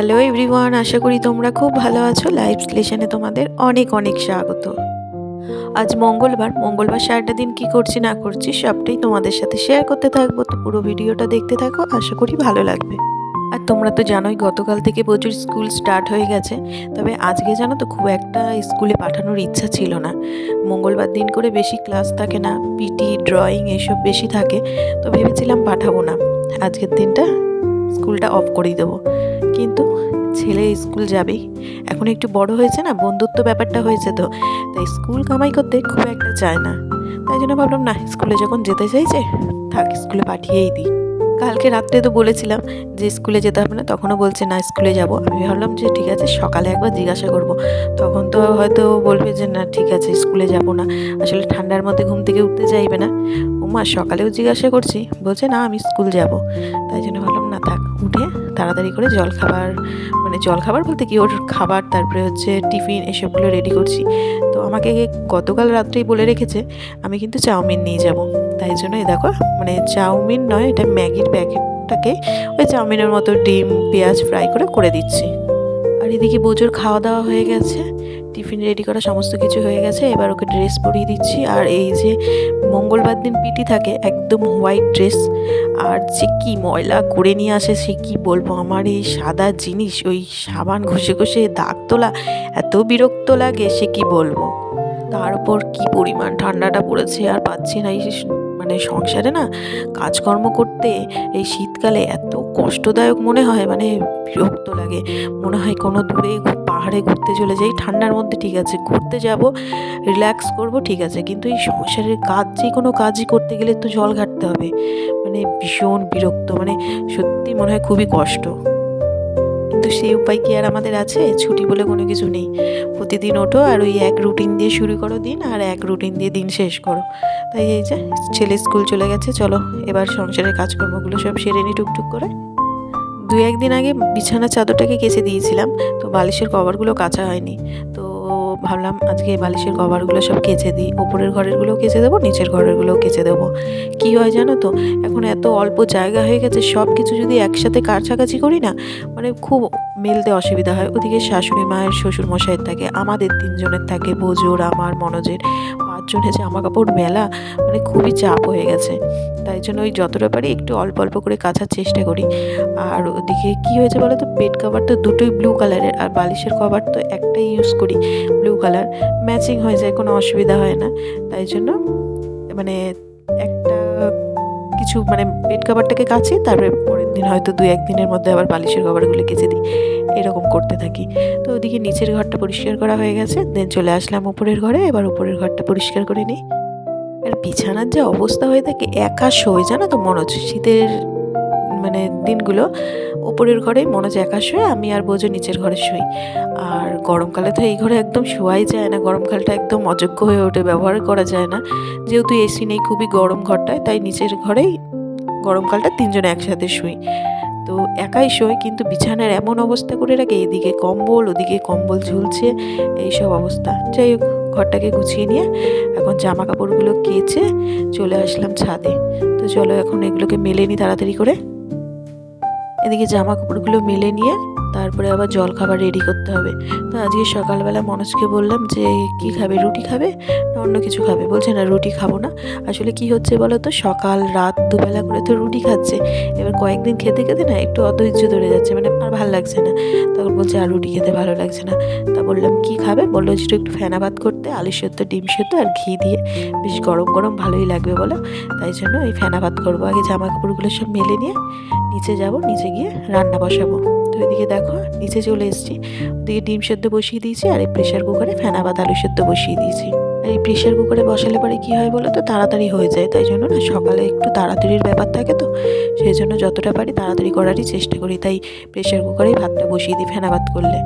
Hello everyone, আশা করি তোমরা খুব ভালো আছো। লাইভ স্টেশনে তোমাদের অনেক অনেক স্বাগত। আজ মঙ্গলবার মঙ্গলবার সারাটা দিন কি করছি না করছি সবটাই তোমাদের সাথে শেয়ার করতে থাকব। তো পুরো ভিডিওটা দেখতে থাকো, আশা করি ভালো লাগবে। আর তোমরা তো জানোই গতকাল থেকে প্রচুর স্কুল স্টার্ট হয়ে গেছে। তবে আজকে জানো তো খুব একটা স্কুলে পাঠানোর ইচ্ছা ছিল না। মঙ্গলবার দিন করে বেশি ক্লাস থাকে না পিটি ড্রয়িং এসব বেশি থাকে। তো ভেবেছিলাম পাঠাবো না। আজকের দিনটা স্কুলটা অফ করেই দেবো। কিন্তু ছেলে স্কুল যাবে। এখন একটু বড় হয়েছে না, বন্ধুত্ব ব্যাপারটা হয়েছে তো। তাই স্কুল কামাই করতে খুব একটা চায় না। তাই জন্য ভাবলাম, না, স্কুলে যখন যেতে চাইছে, থাক, স্কুলে পাঠিয়েই দিই। কালকে রাত্রে তো বলেছিলাম যে স্কুলে যেতে হবে না, তখনও বলছে, না, স্কুলে যাব। আমি ভাবলাম যে ঠিক আছে, সকালে একবার জিজ্ঞাসা করব। তখন তো হয়তো বলবে যে, না, ঠিক আছে, স্কুলে যাব না। আসলে ঠান্ডার মধ্যে ঘুম থেকে উঠতে চাইবে না। ও মা সকালেও জিজ্ঞাসা করছি। বলছে, না, আমি স্কুল যাব। তাই জন্য ভাবলাম, না, থাক, উঠে তাড়াতাড়ি করে জল খাবার মানে জল খাবার বলতে কি, ওর খাবার, তারপরে হচ্ছে টিফিন, এসবগুলো রেডি করছি। তো আমাকে গতকাল রাত্রেই বলে রেখেছে, আমি কিন্তু চাউমিন নিয়ে যাব। তাই জন্য এই দেখো মানে চাউমিন নয়, এটা ম্যাগির প্যাকেটটাকে ওই চাউমিনের মতো ডিম, পেঁয়াজ ফ্রাই করে করে দিচ্ছি। আর এদিকে বোজোর খাওয়া দাওয়া হয়ে গেছে, টিফিন রেডি করা সমস্ত কিছু হয়ে গেছে, এবার ওকে ড্রেস পরিয়ে দিচ্ছি। আর এই যে মঙ্গলবার দিন পিটি থাকে, একদম হোয়াইট ড্রেস, আর যে কি ময়লা করে নিয়ে আসে, সে কি বলব? আমার এই সাদা জিনিস, ওই সাবান ঘষে ঘষে দাগ তোলা, এত বিরক্ত লাগে, সে কি বলব? তার উপর কি পরিমাণ ঠান্ডাটা পড়েছে, আর পাচ্ছি না এই মানে সংসারে না কাজকর্ম করতে এই শীতকালে এত কষ্টদায়ক মনে হয় মানে বিরক্ত লাগে। মনে হয় কোনো দূরে পাহাড়ে ঘুরতে চলে যাই। ঠান্ডার মধ্যে ঠিক আছে, ঘুরতে যাব রিল্যাক্স করব, ঠিক আছে। কিন্তু এই সংসারের কাজ, যে কোনো কাজই করতে গেলে তো জল ঘাটতে হবে। মানে ভীষণ বিরক্ত মানে সত্যি মনে হয় খুবই কষ্ট। কিন্তু সেই উপায় কি আর আমাদের আছে? ছুটি বলে কোনো কিছু নেই। প্রতিদিন ওঠো আর ওই এক রুটিন দিয়ে শুরু করো দিন আর এক রুটিন দিয়ে দিন শেষ করো। তাই এই যে, ছেলে স্কুল চলে গেছে, চলো এবার সংসারের কাজকর্মগুলো সব সেরে নি টুকটুক করে। দু একদিন আগে বিছানা চাদরটাকে কেচে দিয়েছিলাম, তো বালিশের কভারগুলো কাঁচা হয়নি। তো ভাবলাম আজকে বালিশের কভারগুলো সব কেচে দিই। ওপরের ঘরেরগুলোও কেচে দেবো, নিচের ঘরেরগুলোও কেচে দেবো। কী হয় জানো তো, এখন এত অল্প জায়গা হয়ে গেছে সব কিছু যদি একসাথে কাছাকাছি করি না মানে খুব মেলতে অসুবিধা হয়। ওদিকে শাশুড়ি মায়ের শ্বশুর মশাইয়ের থাকে, আমাদের তিনজনের থাকে বোজোর আমার, মনোজের। পাঁচজনের জামা কাপড় মেলা মানে খুবই চাপ হয়ে গেছে। তাই জন্য ওই যতটা পারি একটু অল্প অল্প করে কাচার চেষ্টা করি। আর ওদিকে কি হয়েছে বলো তো বেড কভার তো দুটোই ব্লু কালারের আর বালিশের কভার তো একটাই ইউজ করি ব্লু কালার ম্যাচিং হয়ে যায়, কোনো অসুবিধা হয় না। তাই জন্য মানে একটা কিছু মানে বেড কভারটাকে কাছি তারপরে পরের দিন হয়তো দু একদিনের মধ্যে আবার বালিশের কভারগুলো কেচে দিই। এরকম করতে থাকি। তো ওদিকে নিচের ঘরটা পরিষ্কার করা হয়ে গেছে দেন চলে আসলাম উপরের ঘরে, এবার উপরের ঘরটা পরিষ্কার করে নিই। আর বিছানার যে অবস্থা হয়ে থাকে, একা শোয়, জানো তো, মনে হচ্ছে শীতের মানে দিনগুলো ওপরের ঘরেই মনে হচ্ছে একা শোয় আমি আর বোঝো নিচের ঘরে শুই। আর গরমকালে তো এই ঘরে একদম শোয়াই যায় না, গরমকালটা একদম অযোগ্য হয়ে ওঠে, ব্যবহার করা যায় না। যেহেতু এসি নেই, খুবই গরম ঘরটায়, তাই নিচের ঘরেই গরমকালটা তিনজনে একসাথে শুই। তো একাই শোয়, কিন্তু বিছানার এমন অবস্থা করে রাখে, এদিকে কম্বল, ওদিকে কম্বল ঝুলছে, এইসব অবস্থা। যাই হোক, ঘরটাকে গুছিয়ে নিয়ে এখন জামা কাপড়গুলো কেচে চলে আসলাম ছাদে। তো চলো এখন এগুলোকে মেলে নিই তাড়াতাড়ি করে। এদিকে জামা কাপড়গুলো মেলে নিয়ে তারপরে আবার জল খাবার রেডি করতে হবে। তো আজকে সকালবেলা মনোজকে বললাম যে, কি খাবে? রুটি খাবে না অন্য কিছু খাবে? বলছে, না, রুটি খাব না। আসলে কি হচ্ছে বলো তো, সকাল, রাত দুবেলা করে তো রুটি খাচ্ছে। এবার কয়েকদিন খেতে খেতে না একটু অধৈর্য ধরে যাচ্ছে মানে আর ভালো লাগছে না। তখন বলছে, আর রুটি খেতে ভালো লাগছে না। তা বললাম, কি খাবে? বলল যে একটু ফেনা ভাত করতে আলু সেদ্ধ, ডিম সেদ্ধ আর ঘি দিয়ে। বেশ গরম গরম ভালোই লাগবে বলো। তাই জন্য এই ফেনা ভাত করব। আগে জামা কাপড়গুলো সব মেলে নিয়ে নিচে যাব, নিচে গিয়ে রান্না বসাবো। তো এদিকে দেখো, নিচে চলে এসেছি। ওদিকে ডিম সেদ্ধ বসিয়ে দিয়েছি আর এই প্রেশার কুকারে ফেনা ভাত আলু সেদ্ধ বসিয়ে দিয়েছি। আর এই প্রেশার কুকারে বসালে পরে কী হয় বলো তো, তাড়াতাড়ি হয়ে যায়। তাই জন্য না সকালে একটু তাড়াতাড়ির ব্যাপার থাকে তো, সেই জন্য যতটা পারি তাড়াতাড়ি করারই চেষ্টা করি। তাই প্রেশার কুকারেই ভাতটা বসিয়ে দিই ফেনা ভাত করলে।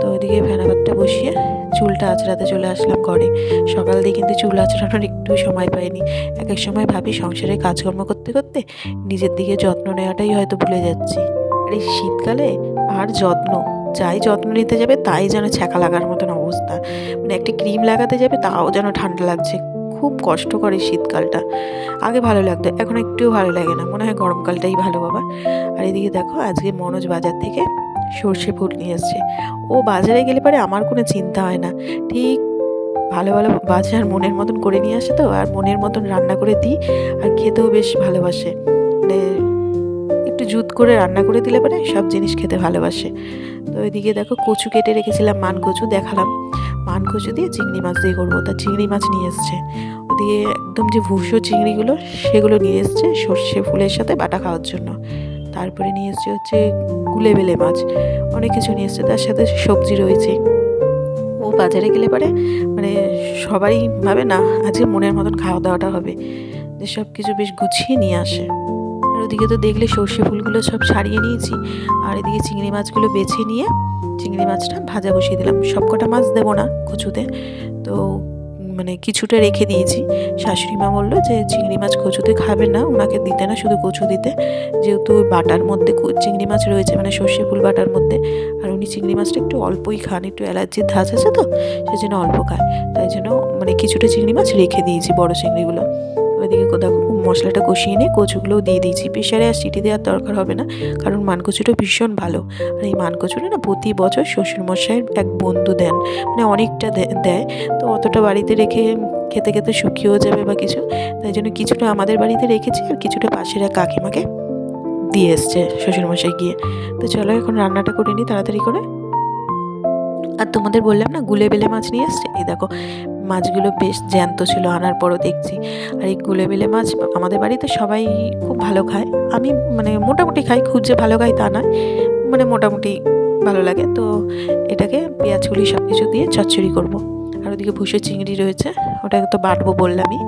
তো ওইদিকে ফেনা ভাতটা বসিয়ে চুলটা আঁচড়াতে চলে আসলাম ঘরে। সকাল দিয়ে কিন্তু চুল আঁচড়ানোর একটু সময় পাইনি। এক এক সময় ভাবি সংসারে কাজকর্ম করতে করতে নিজের দিকে যত্ন নেওয়াটাই হয়তো ভুলে যাচ্ছি। আর এই শীতকালে আর যত্ন, যাই যত্ন নিতে যাবে তাই যেন ছ্যাঁকা লাগার মতন অবস্থা। মানে একটা ক্রিম লাগাতে যাবে তাও যেন ঠান্ডা লাগছে। খুব কষ্ট করে শীতকালটা। আগে ভালো লাগতো, এখন একটুও ভালো লাগে না। মনে হয় গরমকালটাই ভালো, বাবা। আর এদিকে দেখো, আজকে মনোজ বাজার থেকে সর্ষে ফুল নিয়ে এসছে। ও বাজারে গেলে পরে আমার কোনো চিন্তা হয় না। ঠিক ভালো ভালো বাজার মনের মতন করে নিয়ে আসে তো, আর মনের মতন রান্না করে দিই। আর খেতেও বেশ ভালোবাসে। জুত করে রান্না করে দিলে পরে সব জিনিস খেতে ভালোবাসে। তো ওইদিকে দেখো কচু কেটে রেখেছিলাম মান কচু দেখালাম। মান কচু দিয়ে চিংড়ি মাছ দিয়ে করব। তা চিংড়ি মাছ নিয়ে এসছে। ওদিকে একদম যে ভুষো চিংড়িগুলো, সেগুলো নিয়ে এসছে সর্ষে ফুলের সাথে বাটা খাওয়ার জন্য। তারপরে নিয়ে এসছে হচ্ছে গুলে বেলে মাছ। অনেক কিছু নিয়ে এসছে, তার সাথে সবজি রয়েছে। ও বাজারে গেলে পরে মানে সবাই ভাবে না, আজকে মনের মতন খাওয়া দাওয়াটা হবে। যে সব কিছু বেশ গুছিয়ে নিয়ে আসে। ওদিকে তো দেখলে সর্ষে ফুলগুলো সব ছাড়িয়ে নিয়েছি। আর এদিকে চিংড়ি মাছগুলো বেছে নিয়ে চিংড়ি মাছটা ভাজা বসিয়ে দিলাম। সব কটা মাছ দেবো না কচুতে। তো মানে কিছুটা রেখে দিয়েছি। শাশুড়ি মা বলল যে, চিংড়ি মাছ কচুতে খাবে না, ওনাকে দিতে না, শুধু কচু দিতে। যেহেতু বাটার মধ্যে চিংড়ি মাছ রয়েছে মানে সর্ষে ফুল বাটার মধ্যে। আর উনি চিংড়ি মাছটা একটু অল্পই খান, একটু অ্যালার্জির ধাঁচ আছে তো সেই জন্য অল্প খায়। তাই জন্য মানে কিছুটা চিংড়ি মাছ রেখে দিয়েছি, বড় চিংড়িগুলো। ওইদিকে মশলাটা কষিয়ে নিয়ে কচুগুলোও দিয়ে দিয়েছি। প্রেশারে আর সিটি দেওয়ার দরকার হবে না, কারণ মানকচুটা ভীষণ ভালো। আর এই মানকচুটা না প্রতি বছর শ্বশুরমশাইয়ের এক বন্ধু দেন মানে অনেকটা দেয়। তো অতটা বাড়িতে রেখে খেতে খেতে শুকিয়েও যাবে বা কিছু, তাই জন্য কিছুটা আমাদের বাড়িতে রেখেছি আর কিছুটা পাশের এক কাকিমাকে দিয়ে এসছে শ্বশুরমশাই গিয়ে। তো চলো এখন রান্নাটা করে নিই তাড়াতাড়ি করে। আর তোমাদের বললাম না, গুলে বেলে মাছ নিয়ে এসছে এই দেখো মাছগুলো বেশ জ্যান্ত ছিল, আনার পরও দেখছি। আর এই গুলে বেলে মাছ আমাদের বাড়িতে সবাই খুব ভালো খায়। আমি মানে মোটামুটি খাই, খুব যে ভালো খাই তা নয় মানে মোটামুটি ভালো লাগে। তো এটাকে পেঁয়াজগুলি সব কিছু দিয়ে চচ্চড়ি করব। আর ওদিকে ভুষে চিংড়ি রয়েছে, ওটাকে তো বাটবো বললামই।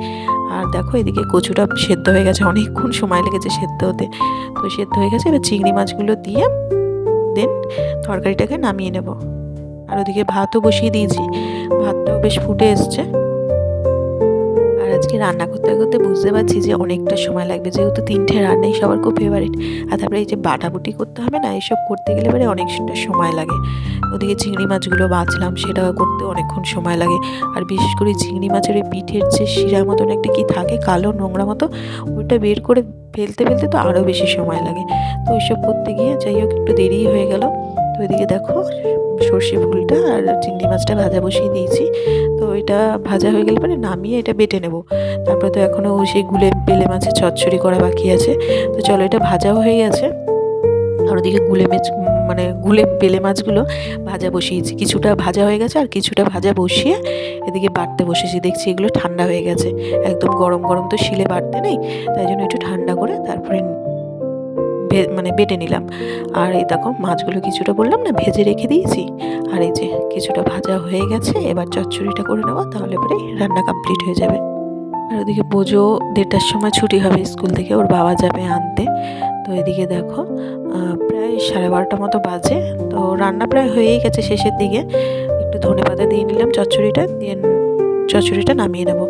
আর দেখো এদিকে কচুটা সেদ্ধ হয়ে গেছে, অনেকক্ষণ সময় লেগেছে সেদ্ধ হতে। তো সেদ্ধ হয়ে গেছে, এবার চিংড়ি মাছগুলো দিয়ে দেন তরকারিটাকে নামিয়ে নেব। আর ওদিকে ভাতও বসিয়ে দিয়েছি। ভাতটাও বেশ ফুটে এসছে। আর আজকে রান্না করতে করতে বুঝতে পারছি যে অনেকটা সময় লাগবে। যেহেতু তিনটে রান্নাই সবার খুব ফেভারিট আর তারপরে এই যে বাটাবুটি করতে হবে না, এইসব করতে গেলে পরে অনেকটা সময় লাগে। ওদিকে চিংড়ি মাছগুলো বাছলাম সেটা করতে অনেকক্ষণ সময় লাগে। আর বিশেষ করে চিংড়ি মাছের ওই পিঠের যে শিরা মতন একটা কি থাকে, কালো নোংরা মতো, ওইটা বের করে ফেলতে ফেলতে তো আরও বেশি সময় লাগে। তো ওইসব করতে গিয়ে যাই হোক, একটু দেরি হয়ে গেল। তো ওইদিকে দেখো, সর্ষে ফুলটা আর চিংড়ি মাছটা ভাজা বসিয়ে দিয়েছি। তো এটা ভাজা হয়ে গেলে পরে নামিয়ে এটা বেটে নেব। তারপরে তো এখনও সেই গুলে বেলে মাছের চচ্চড়ি করা বাকি আছে। তো চলো, এটা ভাজাও হয়ে গেছে। আর ওদিকে গুলে মাছ মানে গুলে বেলে মাছগুলো ভাজা বসিয়েছি। কিছুটা ভাজা হয়ে গেছে আর কিছুটা ভাজা বসিয়ে এদিকে বাড়তে বসেছি। দেখছি এগুলো ঠান্ডা হয়ে গেছে। একদম গরম গরম তো শিলে বাড়তে নেই, তাই জন্য একটু ঠান্ডা করে ভে- মানে বেটে নিলাম। আর এই দেখো, মাছগুলো কিছুটা বললাম না, ভেজে রেখে দিয়েছি। আর এই যে কিছুটা ভাজা হয়ে গেছে, এবার চচ্চড়িটা করে নেব, তাহলে পরে রান্না কমপ্লিট হয়ে যাবে। আর ওদিকে বোঝো, দেড়টার সময় ছুটি হবে স্কুল থেকে, ওর বাবা যাবে আনতে। তো এদিকে দেখো প্রায় সাড়ে বারোটা মতো বাজে। তো রান্না প্রায় হয়েই গেছে শেষের দিকে। একটু ধনে পাতা দিয়ে নিলাম চচ্চড়িটা, দিয়ে চচ্চড়িটা নামিয়ে নেব।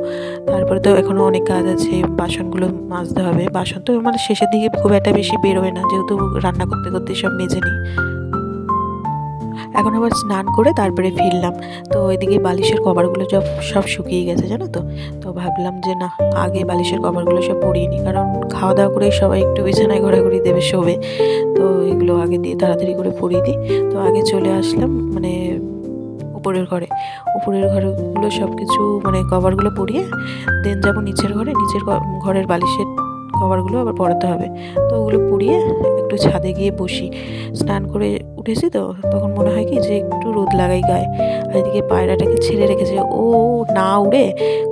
তারপরে তো এখনও অনেক কাজ আছে, বাসনগুলো মাজতে হবে। বাসন তো মানে শেষের দিকে খুব একটা বেশি বেরোয় না, যেহেতু রান্না করতে করতে সব মেজে নিই। এখন আবার স্নান করে তারপরে ফিরলাম। তো এদিকে বালিশের কভারগুলো সব সব শুকিয়ে গেছে, জানো তো? তো ভাবলাম যে না, আগে বালিশের কভারগুলো সব পরিয়ে নিই, কারণ খাওয়া দাওয়া করে সবাই একটু বিছানায় ঘোরাঘুরি দেবে, শোবে। তো এগুলো আগে দিয়ে তাড়াতাড়ি করে পরিয়ে দিই। তো আগে চলে আসলাম মানে উপরের ঘরে। উপরের ঘরগুলো সব কিছু মানে কভারগুলো পরিয়ে দেন যাব নিচের ঘরে। নিচের ঘরের বালিশের কভারগুলো আবার পরাতে হবে। তো ওগুলো পরিয়ে একটু ছাদে গিয়ে বসি। স্নান করে উঠেছি তো, তখন মনে হয় কি যে একটু রোদ লাগাই গায়ে। আর এদিকে পায়রাটাকে ছেড়ে রেখেছে। ও না উড়ে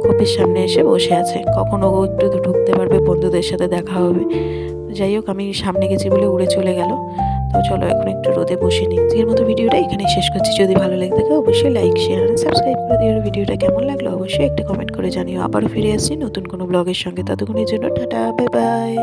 খোপের সামনে এসে বসে আছে। কখন ও একটু ঢুকতে পারবে বন্ধুদের সাথে দেখা হবে। যাই হোক, আমি সামনে গেছি বলে উড়ে চলে গেল। তো চলো এখন একটু রোদে বসে নিই। আজকের মতো ভিডিওটা এখানে শেষ করছি। যদি ভালো লাগে থাকে অবশ্যই লাইক শেয়ার আর সাবস্ক্রাইব করে দিও। ভিডিওটা কেমন লাগল অবশ্যই একটা কমেন্ট করে জানিও। আবারও ফিরে আসছি নতুন কোনো ব্লগের সঙ্গে। ততক্ষণের জন্য টাটা বাই বাই